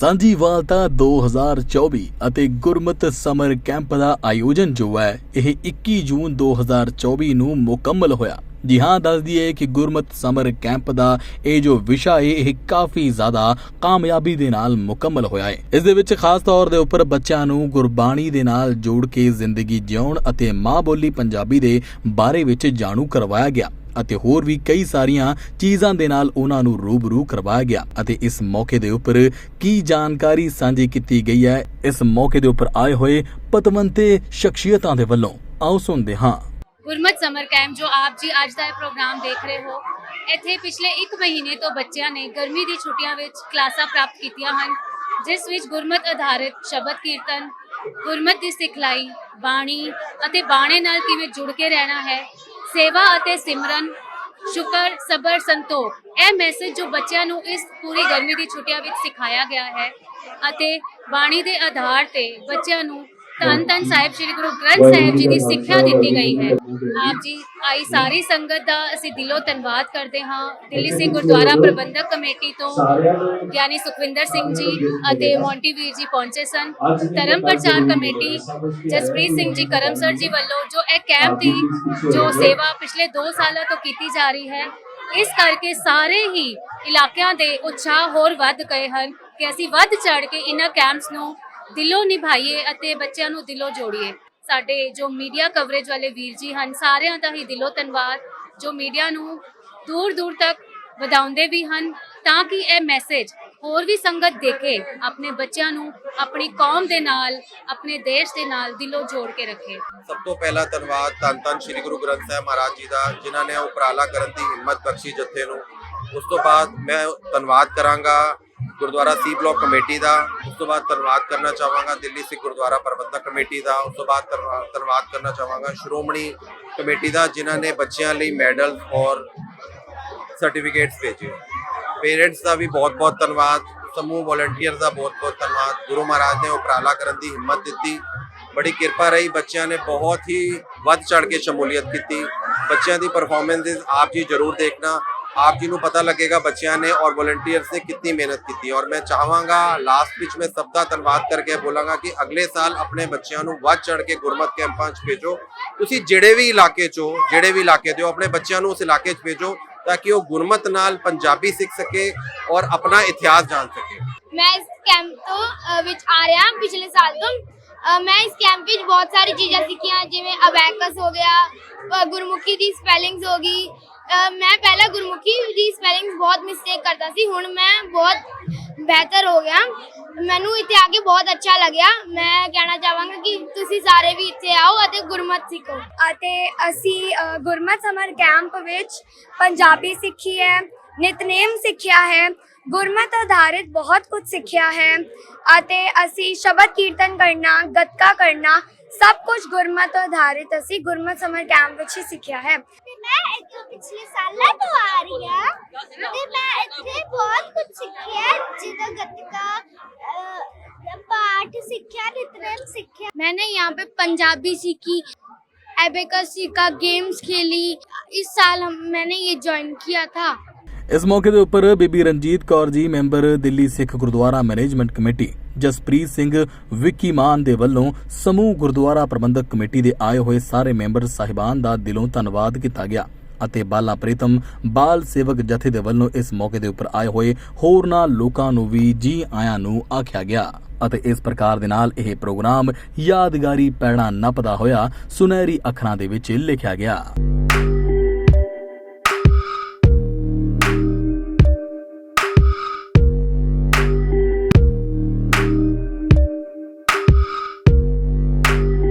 ਸਾਂਝੀ ਸਾਂਝੀਵਾਲਤਾ 2024 ਅਤੇ ਗੁਰਮਤ summer camp ਦਾ ਆਯੋਜਨ ਜੋ ਹੈ, ਇਹ 21 ਜੂਨ 2024 ਨੂੰ ਮੁਕੰਮਲ ਹੋਇਆ। ਜੀ ਹਾਂ ਦੱਸ ਦਈਏ ਕਿ ਗੁਰਮਤ ਸਮਰ ਕੈਂਪ ਦਾ ਇਹ ਜੋ ਵਿਸ਼ਾ ਹੈ ਇਹ ਕਾਫੀ ਜ਼ਿਆਦਾ ਕਾਮਯਾਬੀ ਦੇ ਨਾਲ ਮੁਕੰਮਲ ਹੋਇਆ ਹੈ ਇਸ ਦੇ ਵਿੱਚ ਖਾਸ ਤੌਰ ਦੇ ਉੱਪਰ ਬੱਚਿਆਂ ਨੂੰ ਗੁਰਬਾਣੀ ਦੇ ਨਾਲ ਜੋੜ ਕੇ ਜ਼ਿੰਦਗੀ ਜਿਉਣ ਅਤੇ ਮਾਂ ਬੋਲੀ ਪੰਜਾਬੀ ਦੇ ਬਾਰੇ ਵਿੱਚ ਜਾਣੂ ਕਰਵਾਇਆ ਗਿਆ ਅਤੇ ਹੋਰ ਵੀ ਕਈ ਸਾਰੀਆਂ ਚੀਜ਼ਾਂ ਦੇ ਨਾਲ ਉਹਨਾਂ ਨੂੰ ਰੂਬਰੂ ਕਰਵਾਇਆ ਗਿਆ ਅਤੇ ਇਸ ਮੌਕੇ ਦੇ ਉੱਪਰ ਕੀ ਜਾਣਕਾਰੀ ਸਾਂਝੀ ਕੀਤੀ ਗਈ ਹੈ, ਇਸ ਮੌਕੇ ਦੇ ਉੱਪਰ ਆਏ ਹੋਏ ਪਤਵੰਤੇ ਸ਼ਖਸੀਅਤਾਂ ਦੇ ਵੱਲੋਂ। ਆਓ ਸੁਣਦੇ ਹਾਂ। ਗੁਰਮਤ ਸਮਰ ਕੈਂਪ ਜੋ ਆਪ ਜੀ ਅੱਜ ਦਾ ਇਹ ਪ੍ਰੋਗਰਾਮ ਦੇਖ ਰਹੇ ਹੋ। ਇੱਥੇ ਪਿਛਲੇ 1 ਮਹੀਨੇ ਤੋਂ ਬੱਚਿਆਂ ਨੇ ਗਰਮੀ ਦੀ ਛੁੱਟੀਆਂ ਵਿੱਚ ਕਲਾਸਾਂ ਪ੍ਰਾਪਤ ਕੀਤੀਆਂ ਹਨ, ਜਿਸ ਵਿੱਚ ਗੁਰਮਤ ਆਧਾਰਿਤ ਸ਼ਬਦ ਕੀਰਤਨ, ਗੁਰਮਤ ਦੀ ਸਿਖਲਾਈ, ਬਾਣੀ ਅਤੇ ਬਾਣੇ ਨਾਲ ਕਿਵੇਂ ਜੁੜ ਕੇ ਰਹਿਣਾ ਹੈ, ਸੇਵਾ ਅਤੇ ਸਿਮਰਨ, ਸ਼ੁਕਰ, ਸਬਰ, ਸੰਤੋਖ, ਇਹ ਮੈਸੇਜ ਜੋ ਬੱਚਿਆਂ ਨੂੰ ਇਸ ਪੂਰੀ ਗਰਮੀ ਦੀ ਛੁੱਟੀਆਂ ਵਿੱਚ ਸਿਖਾਇਆ ਗਿਆ ਹੈ ਅਤੇ ਬਾਣੀ ਦੇ ਆਧਾਰ ਤੇ ਬੱਚਿਆਂ ਨੂੰ ਧੰਨ ਧੰਨ ਸਾਹਿਬ ਸ੍ਰੀ ਗੁਰੂ ਗ੍ਰੰਥ ਸਾਹਿਬ ਜੀ ਦੀ ਸਿੱਖਿਆ ਦਿੱਤੀ ਗਈ ਹੈ। ਆਪ ਜੀ ਆਈ ਸਾਰੀ ਸੰਗਤ ਦਾ ਅਸੀਂ ਦਿਲੋਂ ਧੰਨਵਾਦ ਕਰਦੇ ਹਾਂ। ਦਿੱਲੀ ਸਿੰਘ ਗੁਰਦੁਆਰਾ ਪ੍ਰਬੰਧਕ ਕਮੇਟੀ ਤੋਂ ਗਿਆਨੀ ਸੁਖਵਿੰਦਰ ਸਿੰਘ ਜੀ ਅਤੇ ਮੌਂਟੀ ਵੀਰ ਜੀ ਪਹੁੰਚੇ ਸਨ। ਧਰਮ ਪ੍ਰਚਾਰ ਕਮੇਟੀ ਜਸਪ੍ਰੀਤ ਸਿੰਘ ਜੀ ਕਰਮਸਰ ਜੀ ਵੱਲੋਂ ਜੋ ਇਹ ਕੈਂਪ ਦੀ ਜੋ ਸੇਵਾ ਪਿਛਲੇ 2 ਸਾਲਾਂ ਤੋਂ ਕੀਤੀ ਜਾ ਰਹੀ ਹੈ ਇਸ ਕਰਕੇ ਸਾਰੇ ਹੀ ਇਲਾਕਿਆਂ ਦੇ ਉਤਸ਼ਾਹ ਹੋਰ ਵੱਧ ਗਏ ਹਨ ਕਿ ਅਸੀਂ ਵੱਧ ਚੜ ਕੇ ਇਹਨਾਂ ਕੈਂਪਸ ਨੂੰ ਦਿਲੋਂ ਨਿਭਾਈਏ ਅਤੇ ਬੱਚਿਆਂ ਨੂੰ ਦਿਲੋਂ ਜੋੜੀਏ। ਸਾਡੇ ਜੋ ਮੀਡੀਆ ਕਵਰੇਜ ਵਾਲੇ ਵੀਰ ਜੀ ਹਨ, ਸਾਰਿਆਂ ਦਾ ਹੀ ਦਿਲੋਂ ਧੰਨਵਾਦ। ਜੋ ਮੀਡੀਆ ਨੂੰ ਦੂਰ ਦੂਰ ਤੱਕ ਵਧਾਉਂਦੇ ਵੀ ਹਨ, ਤਾਂ ਕਿ ਇਹ ਮੈਸੇਜ ਹੋਰ ਵੀ ਸੰਗਤ ਦੇਖੇ, ਆਪਣੇ ਬੱਚਿਆਂ ਨੂੰ ਆਪਣੀ ਕੌਮ ਦੇ ਨਾਲ, ਆਪਣੇ ਦੇਸ਼ ਦੇ ਨਾਲ ਦਿਲੋਂ ਜੋੜ ਕੇ ਰੱਖੇ। ਸਭ ਤੋਂ ਪਹਿਲਾ ਧੰਨਵਾਦ ਧੰਨ ਧੰਨ ਸ੍ਰੀ ਗੁਰੂ ਗ੍ਰੰਥ ਸਾਹਿਬ ਮਹਾਰਾਜ ਜੀ ਦਾ, ਜਿਨ੍ਹਾਂ ਨੇ ਉਪਰਾਲਾ ਕਰਨ ਦੀ ਹਿੰਮਤ ਬਖਸ਼ੀ ਜੱਥੇ ਨੂੰ। ਉਸ ਤੋਂ ਬਾਅਦ ਮੈਂ ਧੰਨਵਾਦ ਕਰਾਂਗਾ। ਗੁਰਦੁਆਰਾ ਸੀ ਬਲਾਕ ਕਮੇਟੀ ਦਾ, ਉਸ ਤੋਂ ਬਾਅਦ ਧੰਨਵਾਦ ਕਰਨਾ ਚਾਹਾਂਗਾ ਦਿੱਲੀ ਸਿੱਖ ਗੁਰਦੁਆਰਾ ਪ੍ਰਬੰਧਕ ਕਮੇਟੀ ਦਾ, ਉਸ ਤੋਂ ਬਾਅਦ ਧੰਨਵਾਦ ਕਰਨਾ ਚਾਹਾਂਗਾ ਸ਼੍ਰੋਮਣੀ ਕਮੇਟੀ ਦਾ, ਜਿਨ੍ਹਾਂ ਨੇ ਬੱਚਿਆਂ ਲਈ ਮੈਡਲ ਔਰ ਸਰਟੀਫਿਕੇਟਸ ਭੇਜੇ। ਪੇਰੈਂਟਸ ਦਾ ਵੀ ਬਹੁਤ-ਬਹੁਤ ਧੰਨਵਾਦ, ਸਮੂਹ ਵੋਲੰਟੀਅਰ ਦਾ ਬਹੁਤ-ਬਹੁਤ ਧੰਨਵਾਦ, ਗੁਰੂ ਮਹਾਰਾਜ ਨੇ ਉਪਰਾਲਾ ਕਰਨ ਦੀ ਹਿੰਮਤ ਦਿੱਤੀ। ਬੜੀ ਕਿਰਪਾ ਰਹੀ, ਬੱਚਿਆਂ ਨੇ ਬਹੁਤ ਹੀ ਵੱਧ ਚੜ ਕੇ ਸ਼ਮੂਲੀਅਤ ਕੀਤੀ। ਬੱਚਿਆਂ ਦੀ ਪਰਫਾਰਮੈਂਸ ਆਪ ਜੀ ਜ਼ਰੂਰ ਦੇਖਣਾ। ਆਪ ਜੀ ਨੂੰ ਪਤਾ ਲੱਗੇਗਾ ਬੱਚਿਆਂ ਨੇ ਔਰ ਵੋਲੰਟੀਅਰਸ ਨੇ ਕਿੰਨੀ ਮਿਹਨਤ ਕੀਤੀ ਔਰ ਮੈਂ ਚਾਹਾਂਗਾ ਲਾਸਟ ਵਿੱਚ ਮੈਂ ਸਭ ਦਾ ਧੰਨਵਾਦ ਕਰਕੇ ਬੋਲਾਂਗਾ ਕਿ ਅਗਲੇ ਸਾਲ ਆਪਣੇ ਬੱਚਿਆਂ ਨੂੰ ਵੱਧ ਚੜ ਕੇ ਗੁਰਮਤ ਕੈਂਪਾਂ 'ਚ ਭੇਜੋ ਤੁਸੀਂ ਜਿਹੜੇ ਵੀ ਇਲਾਕੇ 'ਚੋਂ ਜਿਹੜੇ ਵੀ ਇਲਾਕੇ ਦੇ ਹੋ ਆਪਣੇ ਬੱਚਿਆਂ ਨੂੰ ਉਸ ਇਲਾਕੇ 'ਚ ਭੇਜੋ ਤਾਂ ਕਿ ਉਹ ਗੁਰਮਤ ਨਾਲ ਪੰਜਾਬੀ ਸਿੱਖ ਸਕੇ ਔਰ ਆਪਣਾ ਇਤਿਹਾਸ ਜਾਣ ਸਕੇ ਮੈਂ ਇਸ ਕੈਂਪ ਤੋਂ ਵਿੱਚ ਆ ਰਿਹਾ ਪਿਛਲੇ ਸਾਲ ਤੋਂ ਮੈਂ ਇਸ ਕੈਂਪ ਵਿੱਚ ਬਹੁਤ ਸਾਰੀ ਚੀਜ਼ਾਂ ਸਿੱਖੀਆਂ ਜਿਵੇਂ ਅਬੈਕਸ ਹੋ ਗਿਆ ਗੁਰਮੁਖੀ ਦੀ ਸਪੈਲਿੰਗਸ ਹੋ ਗਈ ਮੈਂ ਪਹਿਲਾਂ ਗੁਰਮੁਖੀ ਦੀ ਸਪੈਲਿੰਗਸ ਬਹੁਤ ਮਿਸਟੇਕ ਕਰਦਾ ਸੀ ਹੁਣ ਮੈਂ ਬਹੁਤ ਬਿਹਤਰ ਹੋ ਗਿਆ। ਮੈਨੂੰ ਇੱਥੇ ਆ ਕੇ ਬਹੁਤ ਅੱਛਾ ਲੱਗਿਆ। ਮੈਂ ਕਹਿਣਾ ਚਾਹਾਂਗਾ ਕਿ ਤੁਸੀਂ ਸਾਰੇ ਵੀ ਇੱਥੇ ਆਓ ਅਤੇ ਗੁਰਮਤ ਸਿੱਖੋ। ਅਤੇ ਅਸੀਂ ਅ, ਗੁਰਮਤ ਸਮਰ ਕੈਂਪ ਵਿੱਚ ਪੰਜਾਬੀ ਸਿੱਖੀ ਹੈ ਨਿਤਨੇਮ ਸਿੱਖਿਆ ਹੈ ਗੁਰਮਤ ਆਧਾਰਿਤ ਬਹੁਤ ਕੁਝ ਸਿੱਖਿਆ ਹੈ ਅਤੇ ਅਸੀਂ ਸ਼ਬਦ ਕੀਰਤਨ ਕਰਨਾ ਗੱਤਕਾ ਕਰਨਾ ਸਭ ਕੁਝ ਗੁਰਮਤ ਆਧਾਰਿਤ ਅਸੀਂ ਗੁਰਮਤ ਸਮਰ ਕੈਂਪ ਵਿੱਚ ਹੀ ਸਿੱਖਿਆ ਹੈ। ਮੈਂ ਇੱਥੋਂ ਪਿਛਲੇ ਸਾਲਾਂ ਤੋਂ ਆ ਰਹੀ ਹਾਂ ਤੇ ਮੈਂ ਇੱਥੇ ਬਹੁਤ ਕੁਝ ਸਿੱਖਿਆ ਜਿਵੇਂ ਗੱਤਕਾ ਅਹ, ਪਾਠ ਸਿੱਖਿਆ ਨਿਤਨੇਮ ਸਿੱਖਿਆ मैंने यहाँ पे पंजाबी सीखी एबेकस सीखा गेम्स खेली इस साल हम मैंने ये ज्वाइन किया था ਇਸ ਮੌਕੇ ਦੇ ਉੱਪਰ Bibi Ranjit Kaur ji member Delhi Sikh Gurdwara management committee Jaspreet Singh Vicky Mann ਦੇ ਵੱਲੋਂ ਸਮੂਹ ਗੁਰਦੁਆਰਾ ਪ੍ਰਬੰਧਕ ਕਮੇਟੀ ਦੇ ਆਏ ਹੋਏ ਸਾਰੇ ਮੈਂਬਰ ਸਾਹਿਬਾਨ ਦਾ ਦਿਲੋਂ ਧੰਨਵਾਦ ਕੀਤਾ ਗਿਆ ਅਤੇ ਬਾਲਾ ਪ੍ਰੀਤਮ ਬਾਲ ਸੇਵਕ ਜਥੇ ਦੇ ਵੱਲੋਂ ਇਸ ਮੌਕੇ ਦੇ ਉੱਪਰ ਆਏ ਹੋਏ ਹੋਰਨਾਂ ਲੋਕਾਂ ਨੂੰ ਵੀ ਜੀ ਆਇਆਂ ਨੂੰ ਆਖਿਆ ਗਿਆ ਅਤੇ ਇਸ ਪ੍ਰਕਾਰ ਦੇ ਨਾਲ ਇਹ ਪ੍ਰੋਗਰਾਮ ਯਾਦਗਾਰੀ ਪੈਣਾ ਨੱਪਦਾ ਹੋਇਆ ਸੁਨਹਿਰੀ ਅੱਖਰਾਂ ਦੇ ਵਿੱਚ ਲਿਖਿਆ ਗਿਆ।